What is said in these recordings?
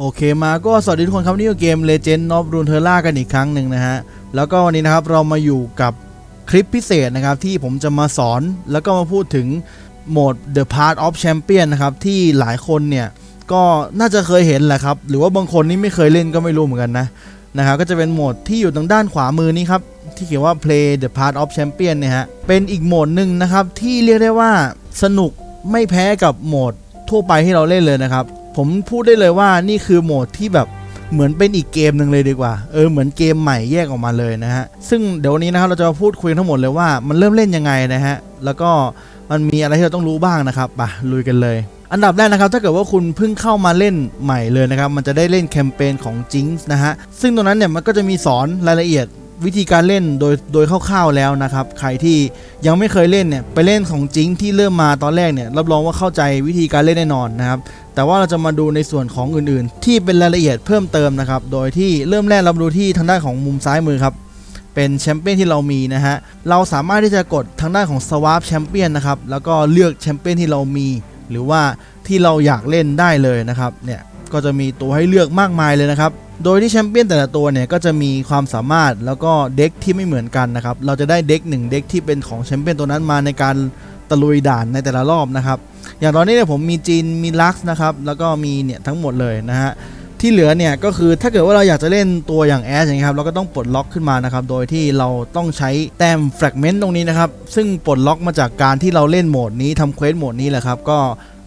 โอเคมาก็สวัสดีทุกคนครับนี่คือเกม Legend of Runeterra กันอีกครั้งหนึ่งนะฮะ แล้วก็วันนี้นะครับเรามาอยู่กับคลิปพิเศษนะครับที่ผมจะมาสอนแล้วก็มาพูดถึงโหมด The Path of Champion นะครับ ที่หลายคนเนี่ยก็น่าจะเคยเห็นแหละครับ หรือว่าบางคนนี่ไม่เคยเล่นก็ไม่รู้เหมือนกันนะนะครับก็จะเป็นโหมดที่อยู่ทางด้านขวามือนี้ครับ ที่เขียนว่า Play the Path of Champion เนี่ยฮะเป็นอีกโหมดหนึ่งนะครับที่เรียกได้ว่าสนุกไม่แพ้กับโหมดทั่วไปที่เราเล่นเลยนะครับ ผมพูดได้เลยว่านี่คือโหมดที่แบบเหมือนเป็นอีกเกมหนึ่งเลยดีกว่า เออเหมือนเกมใหม่แยกออกมาเลยนะฮะ ซึ่งเดี๋ยววันนี้นะครับเราจะมาพูดคุยทั้งหมดเลยว่ามันเริ่มเล่นยังไงนะฮะ แล้วก็มันมีอะไรที่เราต้องรู้บ้างนะครับไปลุยกันเลย อันดับแรกนะครับถ้าเกิดว่าคุณเพิ่งเข้ามาเล่นใหม่เลยนะครับ มันจะได้เล่นแคมเปญของ Jinx นะฮะ ซึ่งตรงนั้นเนี่ยมันก็จะมีสอนรายละเอียด วิธีการเล่นโดยโดยคร่าวๆแล้วนะครับ ใครที่ยังไม่เคยเล่นเนี่ยไปเล่นของจริงที่เริ่มมาตอนแรกเนี่ยรับรองว่าเข้าใจวิธีการเล่นแน่นอนนะครับ แต่ว่าเราจะมาดูในส่วนของอื่นๆ ที่เป็นรายละเอียดเพิ่มเติมนะครับ โดยที่เริ่มแรกเราดูที่ทางด้านของมุมซ้ายมือครับเป็นแชมเปี้ยนที่เรามีนะฮะเราสามารถที่จะกดทางด้านของ Swap แชมเปี้ยนนะครับแล้วก็เลือกแชมเปี้ยนที่เรามี หรือว่าที่เราอยากเล่นได้เลยนะครับเนี่ยก็จะมีตัวให้เลือกมากมายเลยนะครับ โดยที่แชมเปี้ยนแต่ละตัวเนี่ยก็จะมีความสามารถแล้วก็เด็กที่ไม่เหมือนกันนะครับ เราจะได้เด็กหนึ่งเด็กที่เป็นของแชมเปี้ยนตัวนั้นมาในการตะลุยด่านในแต่ละรอบนะครับ อย่างตอนนี้เนี่ยผมมีจีนมีลักซ์นะครับ แล้วก็มีเนี่ยทั้งหมดเลยนะฮะ ที่เหลือเนี่ยก็คือถ้าเกิดว่าเราอยากจะเล่นตัวอย่างแอสอย่างนี้ยครับ เราก็ต้องปลดล็อกขึ้นมานะครับ โดยที่เราต้องใช้แต้มแฟกเมนต์ตรงนี้นะครับ ซึ่งปลดล็อกมาจากการที่เราเล่นโหมดนี้ทำเควสโหมดนี้แหละครับ ก็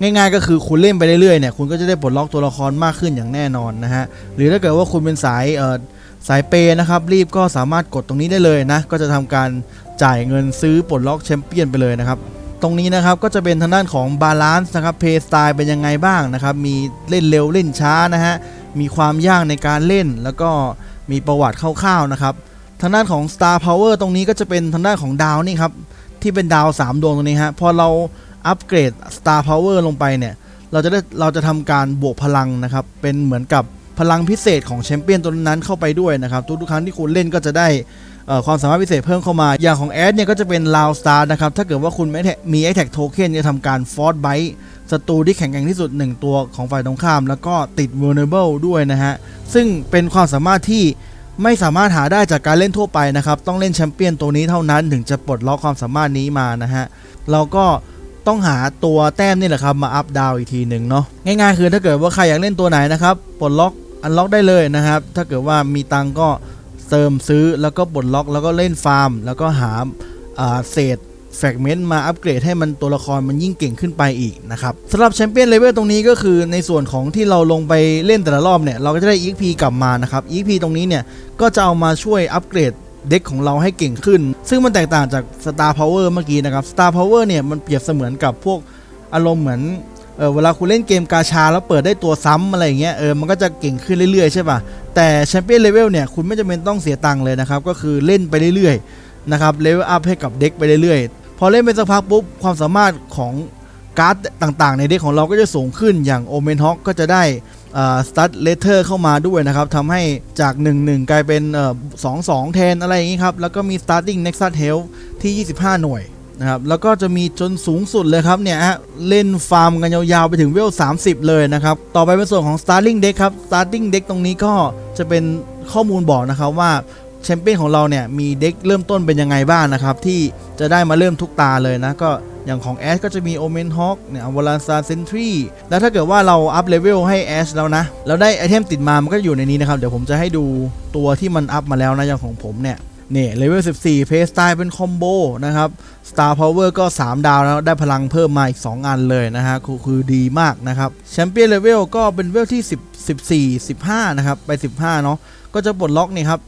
ง่ายๆก็คือคุณเล่นไปเรื่อยๆเนี่ยคุณก็จะได้ปลดล็อกตัวละครมากขึ้นอย่างแน่นอนนะฮะหรือถ้าเกิดว่าคุณเป็นสายเอ่อสายเปย์นะครับรีบก็สามารถกดตรงนี้ได้เลยนะก็จะทำการจ่ายเงินซื้อปลดล็อกแชมเปี้ยนไปเลยนะครับตรงนี้นะครับก็จะเป็นทางด้านของบาลานซ์นะครับเพย์สไตล์เป็นยังไงบ้างนะครับมีเล่นเร็วเล่นช้านะฮะมีความยากในการเล่นแล้วก็มีประวัติคร่าวๆนะครับทางด้านของ Star Power ตรงนี้ก็จะเป็นทางด้านของดาวนี่ครับที่เป็นดาว 3 ดวงตรงนี้ฮะพอเรา อัปเกรด Star Power ลงไปเนี่ย เราจะได้เราจะทำการบวกพลังนะครับ เป็นเหมือนกับพลังพิเศษของแชมเปี้ยนตัวนั้นเข้าไปด้วยนะครับ ทุกๆครั้งที่คุณเล่นก็จะได้ความสามารถพิเศษเพิ่มเข้ามา อย่างของแอดเนี่ยก็จะเป็นลาวสตาร์นะครับ ถ้าเกิดว่าคุณไม่แท็มี a อ t a c k Token จะทำการฟอร์ b ไบ e ศัตรูที่แข็งแกร่งที่สุด 1 ตัวของฝ่ายตรงข้าม แล้วก็ติด vulnerable ด้วยนะฮะ ซึ่งเป็นความสามารถที่ไม่สามารถหาได้จากการเล่นทั่วไปนะครับ ต้องเล่นแชมเปี้ยนตัวนี้เท่านั้นถึงจะปลดล็อกความสามารถนี้มานะฮะ เราก็ ต้องหาตัวแต้มนี่แหละครับมาอัพดาวอีกทีหนึ่งเนาะง่ายๆ คือถ้าเกิดว่าใครอยากเล่นตัวไหนนะครับปลดล็อกอันล็อกได้เลยนะครับ ถ้าเกิดว่ามีตังก็เติมซื้อแล้วก็ปลดล็อกแล้วก็เล่นฟาร์ม แล้วก็หาอ่าเศษแฟกเมนต์มาอัปเกรดให้มันตัวละครมันยิ่งเก่งขึ้นไปอีกนะครับสำหรับแชมเปี้ยนเลเวลตรงนี้ก็คือในส่วนของที่เราลงไปเล่นแต่ละรอบเนี่ย เราก็จะได้ EXP กลับมานะครับ EXP ตรงนี้เนี่ย ก็จะเอามาช่วยอัปเกรด เด็กของเราให้เก่งขึ้น ซึ่งมันแตกต่างจาก Star Power เมื่อกี้นะครับ Star Power เนี่ยมันเปรียบเสมือนกับพวกอารมณ์เหมือนเออเวลาคุณเล่นเกมกาชาแล้วเปิดได้ตัวซ้ำอะไรอย่างเงี้ยเออมันก็จะเก่งขึ้นเรื่อยๆใช่ป่ะ แต่แชมเปี้ยนเลเวลเนี่ยคุณไม่จำเป็นต้องเสียตังค์เลยนะครับ ก็คือเล่นไปเรื่อยๆนะครับเลเวลอัพให้กับเด็กไปเรื่อยๆ พอเล่นไปสักพักปุ๊บความสามารถของการ์ดต่างๆ ในเด็กของเราก็จะสูงขึ้นอย่างโอเมนฮอกก็จะได้ สตัดเลเทอร์เข้ามาด้วยนะครับทำให้จาก 1-1 กลายเป็นสองสองแทนอะไรอย่างนี้ครับ แล้วก็มี starting nexus health ที่ 25 หน่วยนะครับแล้วก็จะมีจนสูงสุดเลยครับเนี่ยเล่นฟาร์มกันยาวๆไปถึงเวล 30 เลยนะครับ ต่อไปเป็นส่วนของ starting deck ครับ starting deck ตรงนี้ก็จะเป็นข้อมูลบอกนะครับว่าแชมเปี้ยนของเราเนี่ยมีเด็กเริ่มต้นเป็นยังไงบ้างนะครับ ที่จะได้มาเริ่มทุกตาเลยนะ ก็ อย่างของแอชก็จะมีโอเมนฮอคเนี่ยวอลาซาเซนทรีแล้วถ้าเกิดว่าเราอัพเลเวลให้แอชแล้วนะ แล้วได้ไอเทมติดมา มันก็อยู่ในนี้นะครับ เดี๋ยวผมจะให้ดูตัวที่มันอัพมาแล้วนะ อย่างของผมเนี่ยเนี่ยเลเวล 14 เพสตล์เป็นคอมโบนะครับ Star Power ก็ 3 ดาวแล้วได้พลังเพิ่มมาอีก 2 อันเลยนะฮะคือดีมากนะครับแชมเปี้ยนเลเวลก็เป็นเลเวลที่ 10 14 15 นะครับ ไป 15 เนาะก็จะปลดล็อกนี่ครับ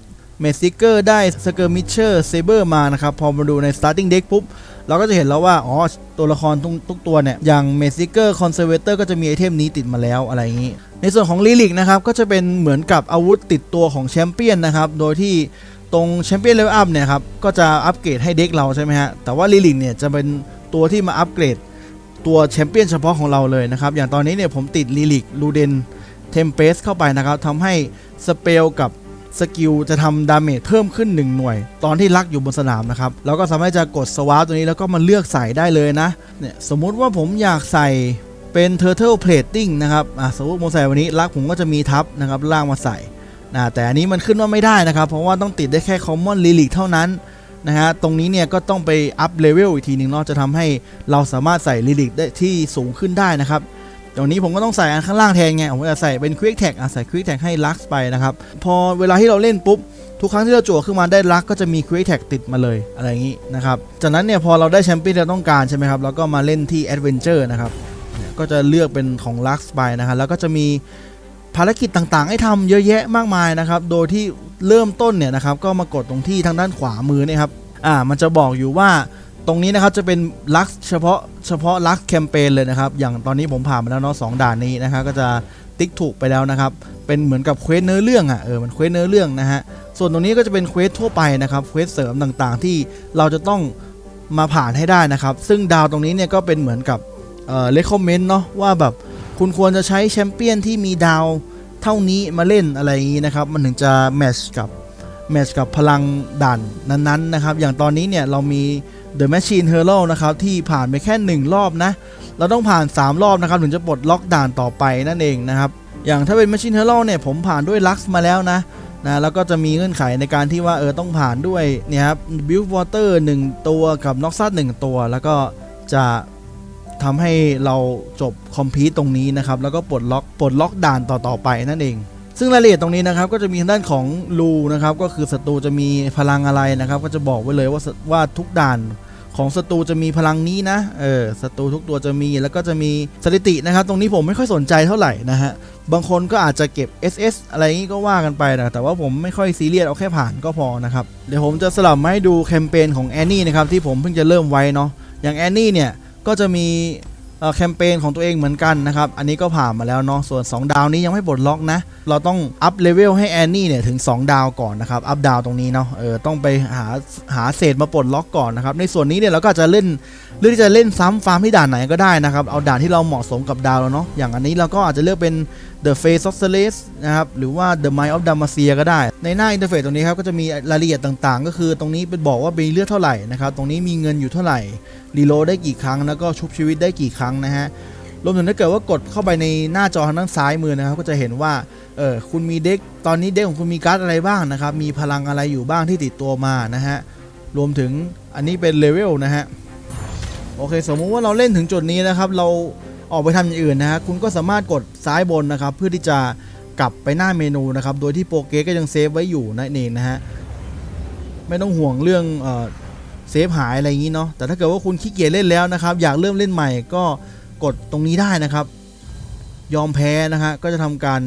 เมสซิเกอร์ได้สเกอร์มิเชอร์เซเบอร์มานะครับ พอมาดูใน starting deck ปุ๊บ เราก็จะเห็นแล้วว่า อ๋อ ตัวละครทุกตัวเนี่ย อย่างเมสซิเกอร์คอนเซอร์เวเตอร์ก็จะมีไอเทมนี้ติดมาแล้วอะไรอย่างนี้ ในส่วนของลิลิกนะครับ ก็จะเป็นเหมือนกับอาวุธติดตัวของแชมเปี้ยนนะครับ โดยที่ตรงแชมเปี้ยนเลเวลอัพเนี่ยครับ ก็จะอัปเกรดให้เด็กเราใช่ไหมฮะ แต่ว่าลิลิกเนี่ยจะเป็นตัวที่มาอัปเกรดตัวแชมเปี้ยนเฉพาะของเราเลยนะครับ อย่างตอนนี้เนี่ยผมติดลิลิกลูเดนเทมเพสเข้าไปนะครับทำให้สเปลกับ สกิลจะทำดาเมจเพิ่มขึ้น 1 หน่วย ตอนที่ลักอยู่บนสนามนะครับเราก็สามารถจะกดสวาร์ตัวนี้แล้วก็มาเลือกใส่ได้เลยนะเนี่ยสมมุติว่าผมอยากใส่เป็น turtle plating นะครับอะสมมติผมใส่วันนี้ลักผมก็จะมีทับนะครับล่างมาใส่นะแต่อันนี้มันขึ้นว่าไม่ได้นะครับ เพราะว่าต้องติดได้แค่ common relic เท่านั้นนะฮะตรงนี้เนี่ยก็ต้องไปอัพเลเวลอีกทีหนึ่งเนาะจะทำให้เราสามารถใส่ relic ได้ที่สูงขึ้นได้นะครับ ตรงนี้ผมก็ต้องใส่อันข้างล่างแทนไง ผมจะใส่เป็น quick tag อะใส่ quick tag ให้ lux ไปนะครับ พอเวลาที่เราเล่นปุ๊บ ทุกครั้งที่เราจั่วขึ้นมาได้ลักก็จะมี Quick Tag ติดมาเลยอะไรอย่างนี้นะครับ จากนั้นเนี่ยพอเราได้แชมเปี้ยนเราต้องการใช่ไหมครับเราก็มาเล่นที่ Adventure นะครับก็จะเลือกเป็นของลักไปนะครับแล้วก็จะมีภารกิจต่างๆ ให้ทำเยอะแยะมากมายนะครับ โดยที่เริ่มต้นเนี่ยนะครับก็มากดตรงที่ทางด้านขวามือเนี่ยครับ อ่า มันจะบอกอยู่ว่า ตรงนี้นะครับจะเป็นลักเฉพาะเฉพาะลักแคมเปญเลยนะครับ อย่างตอนนี้ผมผ่านมาแล้วเนาะสองด่านนี้นะครับก็จะติ๊กถูกไปแล้วนะครับ เป็นเหมือนกับเควสเนื้อเรื่องอะเออมันเควสเนื้อเรื่องนะฮะส่วนตรงนี้ก็จะเป็นเควสทั่วไปนะครับเควสเสริมต่างๆ ที่เราจะต้องมาผ่านให้ได้นะครับ ซึ่งดาวตรงนี้เนี่ยก็เป็นเหมือนกับเอ่อเลคคอมเมนต์เนาะว่าแบบคุณควรจะใช้แชมเปี้ยนที่มีดาวเท่านี้มาเล่นอะไรอย่างนี้นะครับ มันถึงจะแมชกับแมชกับพลังด่านนั้นๆนะครับ อย่างตอนนี้เนี่ยเรามี The Machine Hero นะครับที่ผ่านไปแค่ 1 รอบนะ เราต้องผ่าน 3 รอบนะครับถึงจะปลดล็อกด่านต่อไปนั่นเองนะครับ อย่างถ้าเป็น Machine Hero เนี่ยผมผ่านด้วย Lux มาแล้วนะนะแล้วก็จะมีเงื่อนไขในการที่ว่าเออต้องผ่านด้วยเนี่ยครับ Build Water 1 ตัวกับ Noxus 1ตัว แล้วก็จะทำให้เราจบคอมพ e t e ตรงนี้นะครับแล้วก็ปลดล็อกปลดล็อกด่านต่อๆไปนั่นเอง ซึ่งรายละเอียดตรงนี้นะครับก็จะมีทางด้านของรูนะครับก็คือศัตรูจะมีพลังอะไรนะครับ ก็จะบอกไว้เลยว่าว่าทุกด่านของศัตรูจะมีพลังนี้นะ เออ ศัตรูทุกตัวจะมี แล้วก็จะมีสถิตินะครับ ตรงนี้ผมไม่ค่อยสนใจเท่าไหร่นะฮะ บางคนก็อาจจะเก็บ SS อะไรอย่างนี้ก็ว่ากันไปนะ แต่ว่าผมไม่ค่อยซีเรียสเอาแค่ผ่านก็พอนะครับ เดี๋ยวผมจะสลับมาให้ดูแคมเปญของแอนนี่นะครับที่ผมเพิ่งจะเริ่มไว้เนาะ อย่างแอนนี่เนี่ยก็จะมี แคมเปญของตัวเองเหมือนกันนะครับ อันนี้ก็ผ่านมาแล้วเนาะ ส่วน 2 ดาวนี้ยังไม่ปลดล็อกนะ เราต้องอัพเลเวลให้แอนนี่เนี่ยถึง 2 ดาวก่อนนะครับ อัพดาวตรงนี้เนาะ เออ ต้องไปหาหาเศษมาปลดล็อกก่อนนะครับ ในส่วนนี้เนี่ยเราก็จะเล่นเลือกที่จะเล่นซ้ำฟาร์มที่ด่านไหนก็ได้นะครับ เอาด่านที่เราเหมาะสมกับดาวเราเนาะ อย่างอันนี้เราก็อาจจะเลือกเป็น The Face of Celeste นะครับ หรือว่า The Mind of Damacia ก็ได้ ในหน้าอินเทอร์เฟซตรงนี้ครับ ก็จะมีรายละเอียดต่างๆ ก็คือตรงนี้เป็นบอกว่ามีเลือดเท่าไหร่นะครับ ตรงนี้มีเงินอยู่เท่าไหร่ รีโหลดได้กี่ครั้ง แล้วก็ชุบชีวิตได้กี่ครั้งนะฮะรวมถึงถ้าเกิดว่ากดเข้าไปในหน้าจอทางด้านซ้ายมือนะครับ ก็จะเห็นว่าเออคุณมีเด็กตอนนี้เด็กของคุณมีการ์ดอะไรบ้างนะครับ มีพลังอะไรอยู่บ้างที่ติดตัวมานะฮะรวมถึงอันนี้เป็นเลเวลนะฮะโอเค สมมุติว่าเราเล่นถึงจุดนี้นะครับ เราออกไปทำอย่างอื่นนะฮะคุณก็สามารถกดซ้ายบนนะครับ เพื่อที่จะกลับไปหน้าเมนูนะครับ โดยที่โปรเกก็ยังเซฟไว้อยู่นั่นเองนะฮะไม่ต้องห่วงเรื่อง เซฟหายอะไรอย่างนี้เนาะแต่ถ้าเกิดว่าคุณขี้เกียจเล่นแล้วนะครับ อยากเริ่มเล่นใหม่ก็กดตรงนี้ได้นะครับ ยอมแพ้นะฮะก็จะทำการ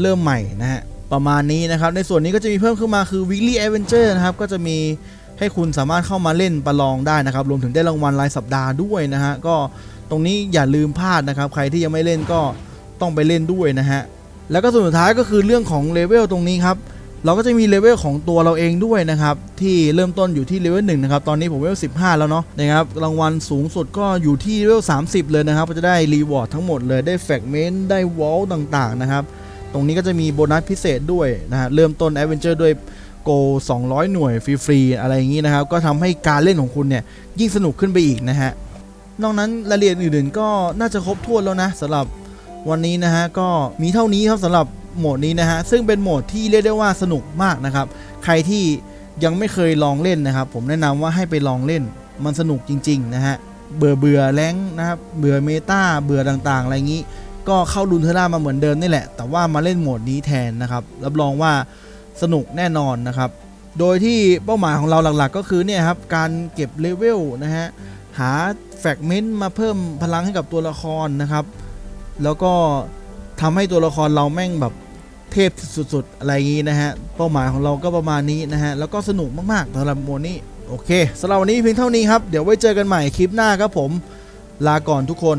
เริ่มใหม่นะฮะประมาณนี้นะครับ ในส่วนนี้ก็จะมีเพิ่มขึ้นมาคือ weekly adventure นะครับก็จะมีให้คุณสามารถเข้ามาเล่นประลองได้นะครับ รวมถึงได้รางวัลรายสัปดาห์ด้วยนะฮะก็ตรงนี้อย่าลืมพลาดนะครับ ใครที่ยังไม่เล่นก็ต้องไปเล่นด้วยนะฮะแล้วก็ส่วนสุดท้ายก็คือเรื่องของเลเวลตรงนี้ครับ เราก็จะมีเลเวลของตัวเราเองด้วยนะครับที่เริ่มต้นอยู่ที่เลเวลหนึ่งนะครับตอนนี้ผมเลเวล15แล้วเนาะนะครับรางวัลสูงสุดก็อยู่ที่เลเวล30เลยนะครับก็จะได้รีวอร์ดทั้งหมดเลยได้แฟกเมนต์ได้วอลต่างๆนะครับตรงนี้ก็จะมีโบนัสพิเศษด้วยนะฮะเริ่มต้นแอดเวนเจอร์ด้วยโก200 หน่วยฟรีๆอะไรอย่างนี้นะครับ ก็ทำให้การเล่นของคุณเนี่ยยิ่งสนุกขึ้นไปอีกนะฮะ นอกนั้นรายละเอียดอื่นๆก็น่าจะครบถ้วนแล้วนะสำหรับวันนี้นะฮะ ก็มีเท่านี้ครับสำหรับ โหมดนี้นะฮะซึ่งเป็นโหมดที่เรียกได้ว่าสนุกมากนะครับ ใครที่ยังไม่เคยลองเล่นนะครับ ผมแนะนำว่าให้ไปลองเล่น มันสนุกจริง ๆ นะฮะเบื่อเบื่อแรงนะครับเบื่อเมตาเบื่อต่างๆ อะไรอย่างนี้ ก็เข้ารุนเทอร่ามาเหมือนเดิมนี่แหละ แต่ว่ามาเล่นโหมดนี้แทนนะครับรับรองว่าสนุกแน่นอนนะครับ โดยที่เป้าหมายของเราหลักๆ ก็คือเนี่ยครับการเก็บเลเวลนะฮะหาแฟกเมนต์มาเพิ่มพลังให้กับตัวละครนะครับ แล้วก็ทำให้ตัวละครเราแม่งแบบ เทพสุดๆ อะไรอย่างนี้นะฮะ เป้าหมายของเราก็ประมาณนี้นะฮะ แล้วก็สนุกมากๆสำหรับโมนี้โอเคสำหรับวันนี้เพียงเท่านี้ครับ เดี๋ยวไว้เจอกันใหม่คลิปหน้าครับผม ลาก่อนทุกคน